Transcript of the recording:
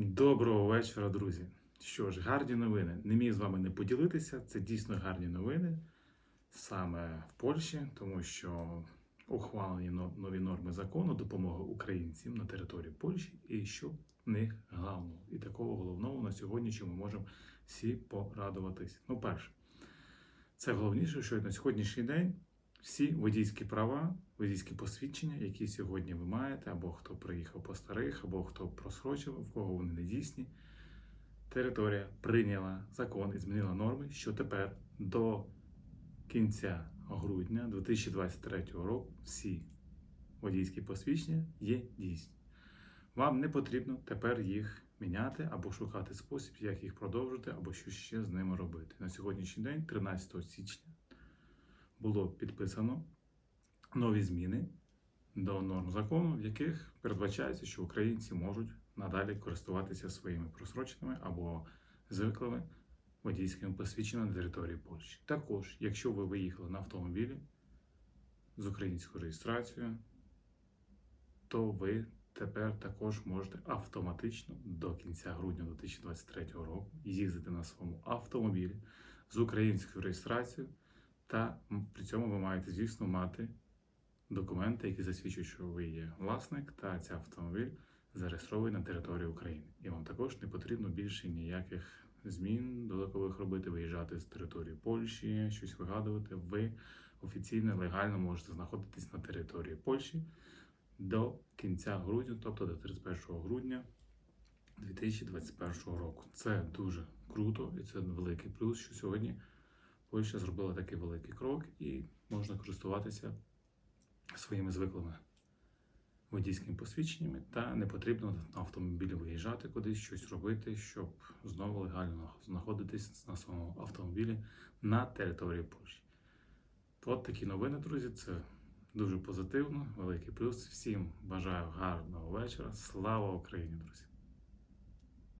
Доброго вечора, друзі. Що ж, гарні новини. Не міг з вами не поділитися. Це дійсно гарні новини саме в Польщі, тому що ухвалені нові норми закону допомоги українцям на території Польщі, і що в них головного. І такого головного на сьогодні, що ми можемо всі порадуватись. Ну, перше, це головніше, що на сьогоднішній день всі водійські права, водійські посвідчення, які сьогодні ви маєте, або хто приїхав по старих, або хто просрочив, в кого вони не дійсні. Територія прийняла закон і змінила норми, що тепер до кінця грудня 2023 року всі водійські посвідчення є дійсні. Вам не потрібно тепер їх міняти або шукати спосіб, як їх продовжити, або що ще з ними робити. На сьогоднішній день, 13 січня, було підписано нові зміни до норм закону, в яких передбачається, що українці можуть надалі користуватися своїми просроченими або звиклими водійськими посвідченнями на території Польщі. Також, якщо ви виїхали на автомобілі з українською реєстрацією, то ви тепер також можете автоматично до кінця грудня 2023 року їздити на своєму автомобілі з українською реєстрацією, та при цьому ви маєте, звісно, мати документи, які засвідчують, що ви є власник, та цей автомобіль зареєстрований на території України. І вам також не потрібно більше ніяких змін додаткових робити, виїжджати з території Польщі, щось вигадувати. Ви офіційно легально можете знаходитись на території Польщі до кінця грудня, тобто до 31 грудня 2021 року. Це дуже круто і це великий плюс, що сьогодні Польща зробила такий великий крок і можна користуватися своїми звиклими водійськими посвідченнями, та не потрібно на автомобілі виїжджати кудись, щось робити, щоб знову легально знаходитись на своєму автомобілі на території Польщі. От такі новини, друзі. Це дуже позитивно, великий плюс. Всім бажаю гарного вечора. Слава Україні, друзі!